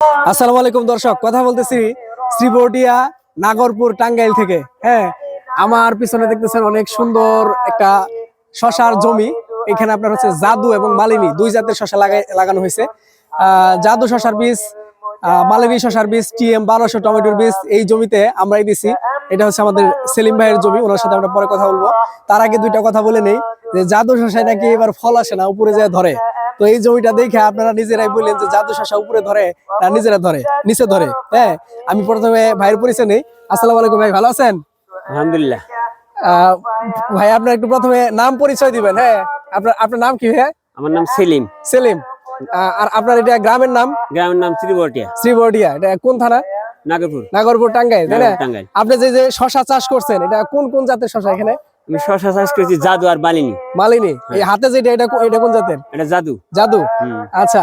আসসালামু আলাইকুম দর্শক, কথা বলতেছি শ্রীবর্ডিয়া, নাগরপুর, টাঙ্গাইল থেকে। হ্যাঁ আমার পিছনে দেখতেছেন অনেক সুন্দর একটা শশার জমি। এখানে আপনার হচ্ছে জাদু এবং মালিনী, দুই জাতের শশা লাগানো হয়েছে। জাদু শশার বীজ আহ, মালিনী শশার বীজ টিএম বারোশো টমেটোর বীজ এই জমিতে আমরাই দিছি। এটা হচ্ছে আমাদের সেলিম ভাইয়ের জমি ওনার সাথে আমরা পরে কথা বলব। তার আগে দুইটা কথা বলে নেই যে জাদু শশায় নাকি এবার ফল আসে না উপরে যায় ধরে। তো এই জমিটা দেখে আপনারা নিজেরাই বললেন যে জাদু শশা উপরে ধরে না নিজেরা ধরে নিচে ধরে। হ্যাঁ আমি প্রথমে ভাইয়ের পরিচয় নেই। আসসালাম আলাইকুম ভাই ভালো আছেন? আলহামদুলিল্লাহ। আহ, ভাই আপনার একটু প্রথমে নাম পরিচয় দিবেন হ্যাঁ। আপনার আপনার নাম কি হ্যাঁ আমার নাম সেলিম। সেলিম। আর আপনার এটা গ্রামের নাম? গ্রামের নাম ত্রিবটিয়া শ্রীবর্ডিয়া এটা কোন থানা? নাগরপুর। নাগরপুর টাঙ্গাইল তাই না? আপনি যে যে শশা চাষ করছেন এটা কোন কোন জাতের শশা এখানে? আমি শশা চাষ করেছি জাদু আর বালিনী। মালিনী এই হাতে যেটা এটা এটা কোন জাতের? এটা জাদু। জাদু? আচ্ছা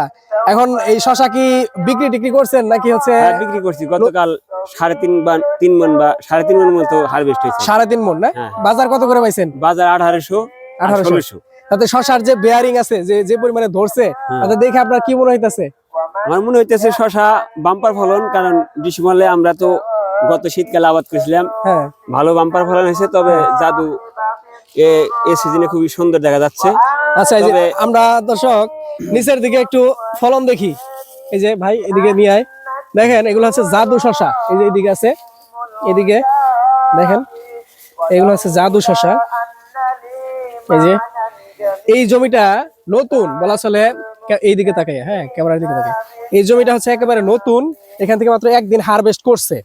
এখন এই শশা কি বিক্রি টিক্রি করছেন নাকি হচ্ছে বিক্রি করছি। গতকাল সাড়ে তিন বা তিন মন বা সাড়ে তিন মন মতো হারভেস্ট হয়েছে। সাড়ে তিন মন না? হ্যাঁ। বাজার কত করে পাইছেন? বাজার আঠারোশো 1800 ষোলোশো। তাতে শশার যে বেয়ারিং আছে যে যে পরিমাণে ধরছে হ্যাঁ। তাতে দেখে আপনার কি মনে হইতাছে? আমার মনে হইতেছে শশা বাম্পার ফলন কারণ ডিসেম্বরে আমরা তো গত শীতকালে আবাদ করেছিলাম। হ্যাঁ। ভালো বাম্পার ফলন হয়েছে তবে জাদু এ সিজনে খুবই সুন্দর দেখা যাচ্ছে। আচ্ছা এই যে আমরা দর্শক নিচের দিকে একটু ফলন দেখি। এই যে ভাই এদিকে নিয়ে আয়। দেখেন এগুলো হচ্ছে জাদু শশা। এই যে এদিকে আছে এদিকে দেখেন এগুলো হচ্ছে জাদু শশা। এই যে এই জমিটা নতুন বলা চলে এইদিকে তাকাই হ্যাঁ ক্যামেরার দিকে তাকাই এই জমিটা হচ্ছে একেবারে নতুন এখান থেকে মাত্র একদিন হারভেস্ট করছে।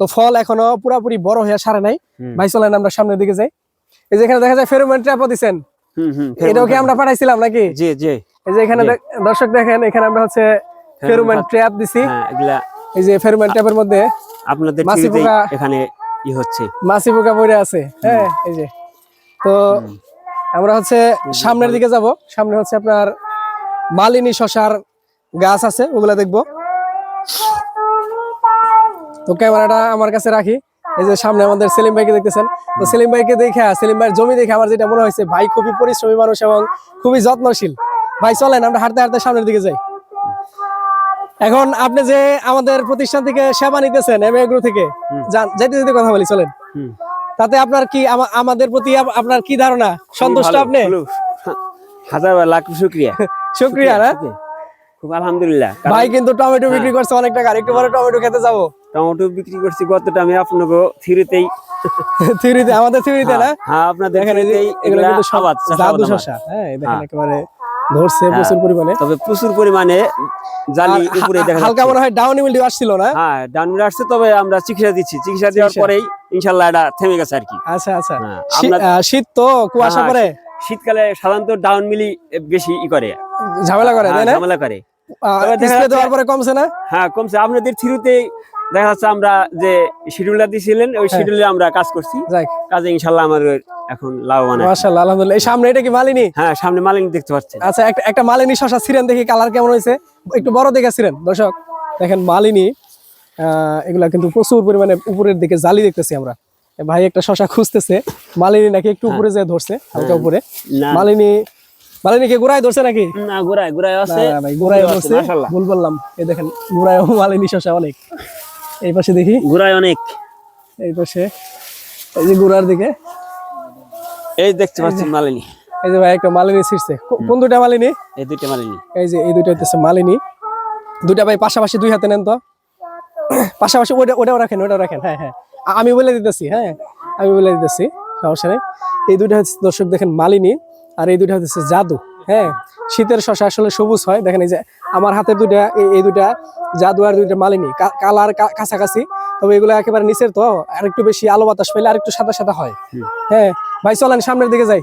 তো ফল এখনও পুরাপুরি বড় হয়ে সারে নাই। ভাই চলেন আমরা সামনের দিকে যাই। এই যে এখানে দেখা যায় ফেরোমেন ট্র্যাপও দিচ্ছেন এটাও কি আমরা পাঠাইছিলাম নাকি? জি জি। এই যে এখানে দর্শক দেখেন এখানে আমরা হচ্ছে ফেরোমেন ট্র্যাপ দিছি। হ্যাঁ এই যে ফেরোমেন ট্র্যাপের মধ্যে আপনাদের মাছি পোকা- এখানে ই হচ্ছে। মাছি পোকা পড়ে আছে। হ্যাঁ এই যে। তো আমরা হচ্ছে সামনের দিকে যাব। সামনে হচ্ছে আপনার মালিনী শশার গাছ আছে ওগুলা দেখব। তো ক্যামেরাটা আমার কাছে রাখি। এই যে সামনে আমাদের সেলিম ভাইকে দেখতেছেন। তো সেলিম ভাইকে দেখে সেলিম ভাইয়ের জমি দেখে আমার যেটা মনে হয়েছে ভাই খুবই পরিশ্রমী মানুষ এবং খুবই যত্নশীল। ভাই চলেন আমরা হাঁটতে হাঁটতে সামনের দিকে যাই। এখন আপনি যে আমাদের প্রতিষ্ঠান থেকে সেবা নিতেছেন এম এগ্রো থেকে যান- যাইতে যেতে কথা বলি চলেন। তাতে আপনার কি আমাদের প্রতি আপনার কি ধারণা? সন্তুষ্ট আপনি? হাজার লাখ শুক্রিয়া। শুক্রিয়া না খুব আলহামদুলিল্লাহ। ভাই কিন্তু টমেটো বিক্রি করছে অনেক টাকা একটু পরে টমেটো খেতে যাব। টমেটো বিক্রি করছি গতটা আমি আপনাকে থিরিতেই। থিউরিতে আমাদের থিউরিতে না? হ্যাঁ আপনাদের দেখেন এগুলো কিন্তু সব আবাদ, জাদু। শশা হ্যাঁ দেখেন হ্যাঁ। একেবারে ধরছে প্রচুর পরিমাণে। তবে প্রচুর পরিমাণে জালি উপরে দেখা হালকা মনে হয় ডাউনি মিল্ডিউ আসছিল না? হ্যাঁ ডাউনমিল আসছে তবে আমরা চিকিৎসা দিচ্ছি। চিকিৎসা দেওয়ার পরেই ইনশাল্লাহ এটা থেমে গেছে আর কি। আচ্ছা আচ্ছা। হ্যাঁ, আমরা- শীত তো কুয়াশা হ্যাঁ, পরে শীতকালে সাধারণত ডাউন মিলি বেশি ই করে। ঝামেলা করে হ্যাঁ, না? ঝামেলা করে। দেওয়ার পরে কমছে না? হ্যাঁ কমছে। আপনাদের থ্রুতে দেখা যাচ্ছে আমরা যে শিডিউলটা দিয়েছিলেন ওই শিডিউলে আমরা কাজ করছি। কাজে ইনশাল্লাহ আমাদের এখন লাভবান মাশাআল্লাহ আলহামদুলিল্লাহ। সামনে এটা কি মালিনী? হ্যাঁ সামনে মালিনী দেখতে পাচ্ছেন। আচ্ছা একটা একটা মালিনী শশা ছিলেন দেখি কালার কেমন হয়েছে। একটু বড় দেখে ছিলেন দর্শক দেখেন মালিনী এগুলা কিন্তু প্রচুর পরিমাণে উপরের দিকে জালি দেখতেছি আমরা। ভাই একটা শশা খুঁজতেছে মালিনী নাকি একটু উপরে যায় ধরছে হালকা উপরে। না। মালিনী মালিনীকে গোড়ায় ধরছে নাকি? না গোড়ায় গোড়ায় আছে। ভাই গোড়ায় ধরছে। ভুল বললাম। এই দেখেন গোড়ায় মালিনী শশা অনেক। এই পাশে দেখি। গোড়ায় অনেক। এই পাশে এই যে গোড়ার দিকে। এই দেখতে পাচ্ছেন মালিনী। এই যে ভাই একটা মালিনী ছিঁড়ছে। কোন দুটা মালিনী? এই দুইটা মালিনী। এই যে এই দুইটা হইতেছে মালিনী। দুইটা ভাই পাশাপাশি দুই হাতে নেন তো। পাশাপাশি ওটা ওটাও রাখেন ওটাও রাখেন হ্যাঁ হ্যাঁ। আমি বলে দিতেছি হ্যাঁ আমি বলে দিতেছি সমস্যা নেই। এই দুইটা হচ্ছে দর্শক দেখেন মালিনী আর এই দুইটা হচ্ছে জাদু হ্যাঁ। শীতের শশা আসলে সবুজ হয় দেখেন এই যে আমার হাতের দুইটা এই- দুইটা জাদু আর দুইটা মালিনী কালার কাছাকাছি। তবে এগুলো একেবারে নিচের তো আর একটু বেশি আলো বাতাস পেলে আর একটু সাদা সাদা হয়। হ্যাঁ ভাই চলেন সামনের দিকে যাই।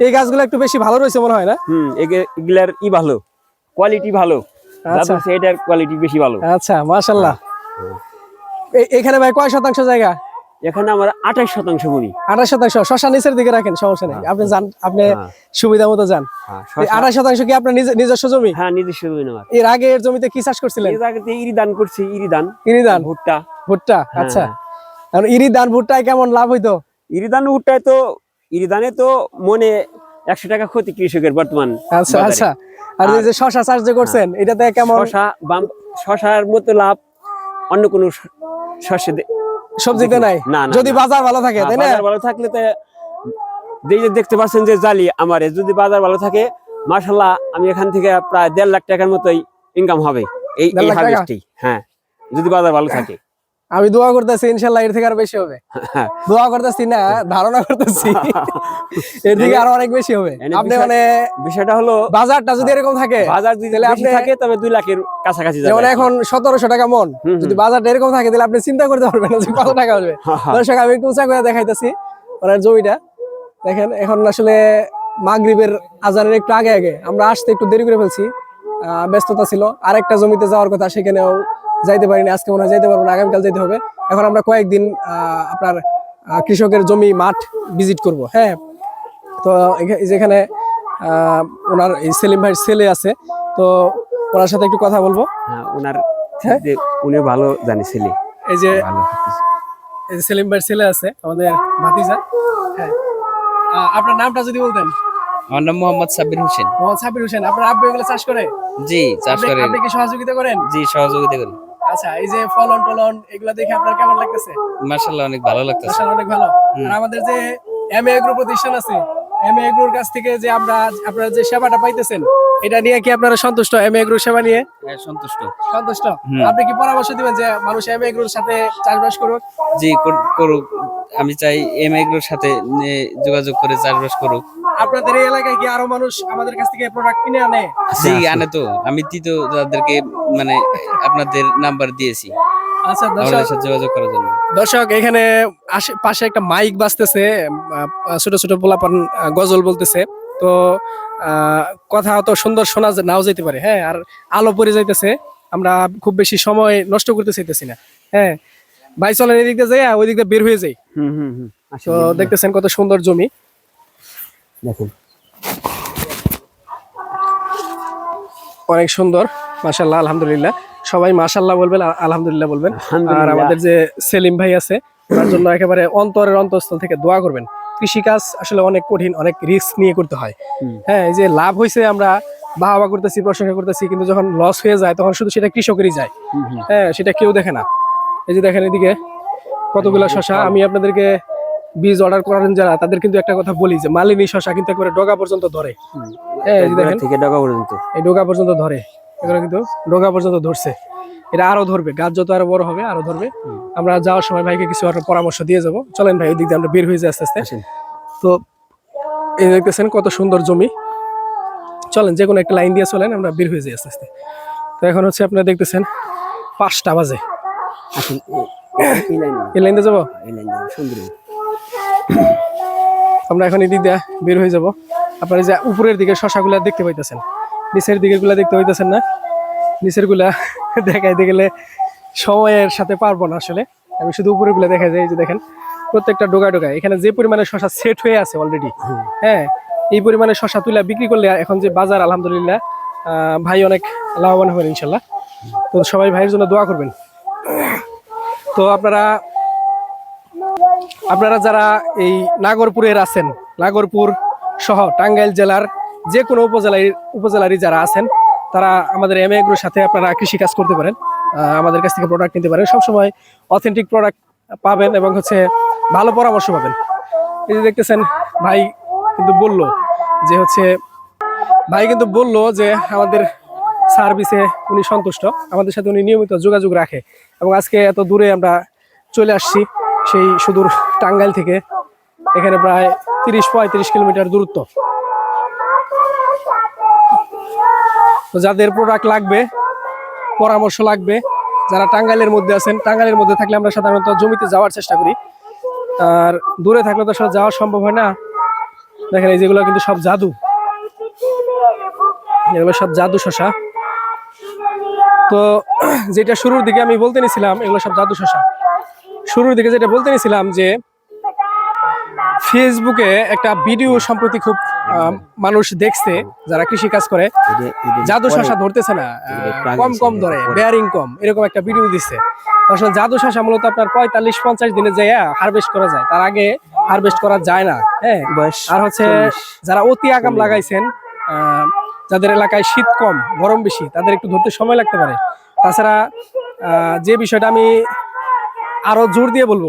এই গাছগুলো একটু বেশি ভালো রয়েছে মনে হয় না? হুম এগুলার ই ভালো কোয়ালিটি ভালো। আচ্ছা। এটার কোয়ালিটি বেশি ভালো। আচ্ছা মাশাল্লাহ এখানে ভাই কয় শতাংশ জায়গা? এখানে আমার আঠাশ শতাংশ ভূমি আঠাশ শতাংশ। শশা নিচের দিকে রাখেন সমস্যা নেই। আপনি যান আপনি হ্যাঁ। সুবিধা মতো যান। হ্যাঁ, আঠাশ শতাংশ কি আপনার নিজস্ব জমি? হ্যাঁ নিজস্ব জমি আমার এর আগে এর জমিতে কি চাষ করছিলেন? এই জায়গাতে ইরি দান করছি ইরি দান ইরি ধান ভুট্টা। ভুট্টা হ্যাঁ। আচ্ছা। আর ইরি ধান ভুট্টায় কেমন লাভ হইতো? ইরি দান ভুট্টায় তো ইরি দানে তো মনে একশো টাকা ক্ষতি কৃষকের বর্তমান আচ্ছা আচ্ছা। আর এই যে শশা চাষ যে করছেন এটাতে কেমন শশা বাম শশার মতো লাভ অন্য কোনো শস্য সবজিতে নাই? না, না, যদি বাজার ভালো থাকে তাই না? ভালো থাকলে তো দেখতে পাচ্ছেন যে জালি আমার যদি বাজার ভালো থাকে মাশাল্লাহ আমি এখান থেকে প্রায় দেড় লাখ টাকার মতোই ইনকাম হবে এই? হারভেস্টেই হ্যাঁ যদি বাজার ভালো থাকে। আমি দোয়া করতেছি ইনশাল্লাহ এর থেকে আরও বেশি হবে। হ্যাঁ। দোয়া করতেছি না ধারণা করতেছি। এর থেকে আরও অনেক বেশি হবে। আপনি মানে বিষয়টা হলো বাজারটা যদি এরকম থাকে বাজার যদি তাহলে আপনি- থাকে তবে দুই লাখের কাছাকাছি যাবে যেমন এখন সতেরোশো টাকা মন। যদি বাজারটা এরকম থাকে তাহলে আপনি চিন্তা করতে পারবেন না যে কত টাকা আসবে দর্শক আমি একটু উঁচা করে দেখাইতেছি ওনার জমিটা। দেখেন এখন আসলে মাগরিবের আজানের একটু আগে আগে আমরা আসতে একটু দেরি করে ফেলছি। আহ, ব্যস্ততা ছিল। আরেকটা জমিতে যাওয়ার কথা সেখানেও যাইতে পারিনি আজকে মনে হয় যাইতে পারব না আগামীকাল যেতে হবে। এখন আমরা কয়েকদিন আপনার কৃষকের জমি মাঠ ভিজিট করব হ্যাঁ? তো যেখানে ওনার এই সেলিম ভাইয়ের ছেলে আছে তো ওনার সাথে একটু কথা বলব। হ্যাঁ ওনার হ্যাঁ? যে উনি ভালো জানি ছেলে। এই যে এই যে সেলিম ভাইয়ের ছেলে আছে আমাদের ভাতিজা হ্যাঁ। আপনার নামটা যদি বলতেন। আমার নাম মোহাম্মদ সাব্বির হোসেন। মোহাম্মদ সাবির হোসেন আপনার আব্বু এগুলো চাষ করে? জি চাষ করে। আপনি কি সহযোগিতা করেন? জি সহযোগিতা করি। আচ্ছা এই যে ফলন টলন এগুলো দেখে আপনার কেমন লাগতেছে? মার্শাল্লাহ অনেক ভালো লাগতেছে। মাশাআল্লাহ, অনেক ভালো। আর আমাদের যে এম এগ্রো প্রতিষ্ঠান আছে এম এগ্রোর কাছ থেকে যে আমরা আপনারা যে সেবাটা পাইতেছেন এটা নিয়ে কি আপনারা সন্তুষ্ট এম এগ্রোর সেবা নিয়ে? হ্যাঁ, সন্তুষ্ট। সন্তুষ্ট? আপনি কি পরামর্শ দিবেন যে মানুষ এম এগ্রোর সাথে চাষবাস করুক? জি করুক আমি চাই এম এগুলোর সাথে নিয়ে যোগাযোগ করে চাষবাস করুক। আপনাদের এই এলাকায় কি আরও মানুষ আমাদের কাছ থেকে প্রোডাক্ট কিনে আনে? জি আনে তো। আমি তো তাদেরকে মানে আপনাদের নাম্বার দিয়েছি। আচ্ছা দর্শক যোগাযোগ করার জন্য। দর্শক এখানে পাশে একটা মাইক বাজতেছে ছোট ছোট পোলাপান গজল বলতেছে। তো আহ, কথা অত সুন্দর শোনা নাও যেতে পারে। হ্যাঁ আর আলো পড়ে যাইতেছে। আমরা খুব বেশি সময় নষ্ট করতে চাইতেছি না। হ্যাঁ ভাই চলেন এদিক দিয়ে যাই ওই দিক দিয়ে বের হয়ে যাই। হুম হুম হুম। তো আসলে দেখতেছেন কত সুন্দর জমি। দেখুন। অনেক সুন্দর মাশাল্লাহ আলহামদুলিল্লাহ। সবাই মাশাল্লাহ বলবেন আর আলহামদুলিল্লাহ বলবেন। আর আমাদের যে সেলিম ভাই আছে তার জন্য একেবারে অন্তরের অন্তঃস্থল থেকে দোয়া করবেন। কৃষিকাজ আসলে অনেক কঠিন অনেক রিস্ক নিয়ে করতে হয়। হ্যাঁ এই যে লাভ হয়েছে আমরা বাহাবা করতেছি প্রশংসা করতেছি কিন্তু যখন লস হয়ে যায় তখন শুধু সেটা কৃষকেরই যায়। হ্যাঁ সেটা কেউ দেখে না। এই যে দেখেন এদিকে কতগুলা শশা আমি আপনাদেরকে বীজ অর্ডার করার যারা তাদের কিন্তু একটা কথা বলি যে মালিনী শশা কিন্তু একবারে ডগা পর্যন্ত ধরে। হ্যাঁ দেখেন থেকে ডগা পর্যন্ত। এই ডোগা পর্যন্ত ধরে। এগুলো কিন্তু ডোগা পর্যন্ত ধরছে। এটা আরও ধরবে। গাছ যত আরও বড় হবে আরও ধরবে। আমরা যাওয়ার সময় ভাইকে কিছু একটা পরামর্শ দিয়ে যাব। চলেন ভাই ওই দিক দিয়ে আমরা বের হয়ে যাই আস্তে আস্তে। তো এই দেখতেছেন কত সুন্দর জমি। চলেন যে কোনো একটা লাইন দিয়ে চলেন আমরা বের হয়ে যাই আস্তে আস্তে। তো এখন হচ্ছে আপনারা দেখতেছেন পাঁচটা বাজে। এই লাইনে লাইন দিয়ে যাব? এই লাইনে সুন্দর। আমরা এখন এই দিক দিয়ে বের হয়ে যাব। আপনারা যে উপরের দিকে শশাগুলা দেখতে পাইতেছেন, নিচের দিকেরগুলা দেখতে পাইতেছেন না? নিচেরগুলা দেখাইতে গেলে সময়ের সাথে পারব না আসলে। আমি শুধু উপরেরগুলা দেখা যায় যে দেখেন, প্রত্যেকটা ডোগা ডোগা এখানে যে পরিমাণে শশা সেট হয়ে আছে অলরেডি হ্যাঁ এই পরিমাণে শশা তুলা বিক্রি করলে এখন যে বাজার, আলহামদুলিল্লাহ ভাই অনেক লাভবান হবেন ইনশাল্লাহ। তো সবাই ভাইয়ের জন্য দোয়া করবেন। তো আপনারা আপনারা যারা এই নাগরপুরের আছেন, নাগরপুর সহ টাঙ্গাইল জেলার যে কোনো উপজেলায়, উপজেলারই যারা আছেন, তারা আমাদের এম এগ্রোর সাথে আপনারা কৃষি কাজ করতে পারেন আমাদের কাছ থেকে প্রোডাক্ট নিতে পারেন। সবসময় অথেন্টিক প্রোডাক্ট পাবেন এবং হচ্ছে ভালো পরামর্শ পাবেন। এই যে দেখতেছেন, ভাই কিন্তু বলল যে হচ্ছে, ভাই কিন্তু বলল যে আমাদের সার্ভিসে উনি সন্তুষ্ট, আমাদের সাথে উনি নিয়মিত যোগাযোগ রাখে এবং আজকে এত দূরে আমরা চলে আসছি। সেই সুদূর টাঙ্গাইল থেকে এখানে প্রায় তিরিশ পঁয়ত্রিশ কিলোমিটার দূরত্ব। যাদের প্রোডাক্ট লাগবে, পরামর্শ লাগবে, যারা টাঙ্গাইলের মধ্যে আছেন, টাঙ্গাইলের মধ্যে থাকলে আমরা সাধারণত জমিতে যাওয়ার চেষ্টা করি। আর দূরে থাকলে তো আসলে যাওয়া সম্ভব হয় না। দেখেন এই যেগুলো কিন্তু সব জাদু। এগুলো সব জাদু শশা। তো যেটা শুরুর দিকে আমি বলতে নিছিলাম, এগুলো সব জাদু শশা। শুরুর দিকে যেটা বলতে নিছিলাম যে ফেসবুকে একটা ভিডিও সম্প্রতি খুব মানুষ দেখছে যারা কৃষি কাজ করে। জাদু শশা ধরতেছে না কম কম ধরে বেয়ারিং কম এরকম একটা ভিডিও দিচ্ছে আসলে জাদু শশা মূলত আপনার পঁয়তাল্লিশ পঞ্চাশ দিনে যায় হারভেস্ট করা যায়। তার আগে হারভেস্ট করা যায় না হ্যাঁ? আর হচ্ছে যারা অতি আগাম লাগাইছেন যাদের এলাকায় শীত কম গরম বেশি তাদের একটু ধরতে সময় লাগতে পারে। তাছাড়া আহ, যে বিষয়টা আমি আরও জোর দিয়ে বলব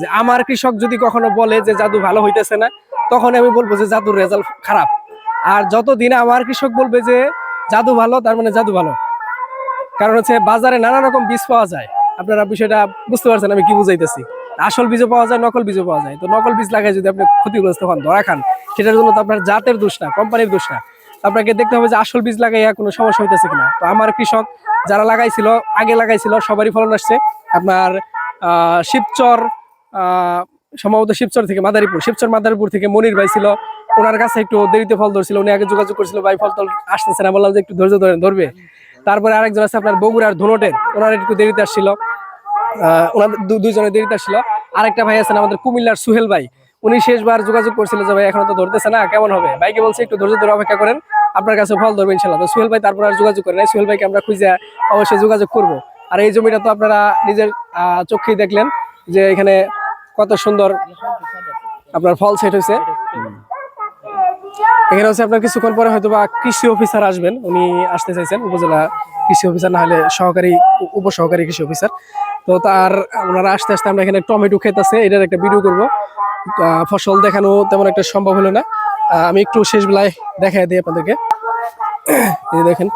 যে আমার কৃষক যদি কখনো বলে যে জাদু ভালো হইতেছে না তখন আমি বলব যে জাদুর রেজাল্ট খারাপ। আর যতদিন আমার কৃষক বলবে যে জাদু ভালো, তার মানে জাদু ভালো। কারণ হচ্ছে বাজারে নানা রকম বীজ পাওয়া যায়। আপনারা বিষয়টা বুঝতে পারছেন আমি কি বুঝাইতেছি। আসল বীজও পাওয়া যায়, নকল বীজও পাওয়া যায়। তো নকল বীজ লাগায় যদি আপনি ক্ষতিগ্রস্ত হন, ধরা খান, সেটার জন্য তো আপনার জাতের দোষ না, কোম্পানির দোষ না। আপনাকে দেখতে হবে যে আসল বীজ লাগাইয়া কোনো সমস্যা হইতেছে কিনা। তো আমার কৃষক যারা লাগাইছিল, আগে লাগাইছিল, সবারই ফলন আসছে। আপনার শিবচর সম্ভবত শিবচর থেকে মাদারীপুর শিবচর মাদারীপুর থেকে মনির ভাই ছিল। ওনার কাছে একটু দেরিতে ফল ধরছিল উনি আগে যোগাযোগ করছিল ভাই ফল টল আসতেছে না বললাম যে একটু ধৈর্য ধরে ধরবে। তারপরে আরেকজন আছে আপনার বগুড়ার ধুনটের ওনার একটু দেরিতে আসছিল। আহ, ওনাদের দু- দুইজনের দেরিতে আসছিল। আরেকটা ভাই আছেন আমাদের কুমিল্লার সুহেল ভাই উনি শেষবার যোগাযোগ করছিল যে ভাই এখনও তো ধরতেছে না কেমন হবে? ভাইকে বলছে একটু ধৈর্য ধরে অপেক্ষা করেন আপনার কাছে ফল ধরবে ইনশাল্লাহ তো সুহেল ভাই তারপর আর যোগাযোগ করেন সুহেল ভাইকে আমরা খুঁজে অবশ্যই যোগাযোগ করব। আর এই জমিটা তো আপনারা নিজের চোখেই দেখলেন যে এখানে কত সুন্দর আপনার ফল সেট হয়েছে। এখানে হচ্ছে আপনার কিছুক্ষণ পরে হয়তো বা কৃষি অফিসার আসবেন। উনি আসতে চাইছেন, উপজেলা কৃষি অফিসার না হলে সহকারী, উপসহকারী কৃষি অফিসার। তো তার, ওনারা আসতে আসতে আমরা এখানে টমেটো ক্ষেত আছে, এটার একটা ভিডিও করব। ফসল দেখানো তেমন একটা সম্ভব হলো না। আমি একটু শেষ বেলায় দেখাই দিই আপনাদেরকে। দেখেন।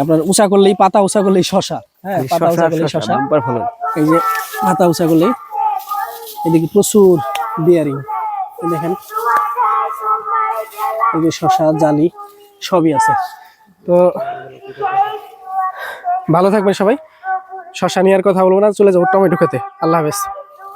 আপনার উঁচা করলেই পাতা উঁচা করলেই শশা। হ্যাঁ পাতা উঁচা করলেই শশা এই যে উঁচা করলেই এদিকে প্রচুর বিয়ারিং দেখেন এই যে শশা জালি সবই আছে। তো ভালো থাকবেন সবাই। শশা নিয়ে আর কথা বলব না চলে যাব টমেটো খেতে। আল্লাহ হাফেজ।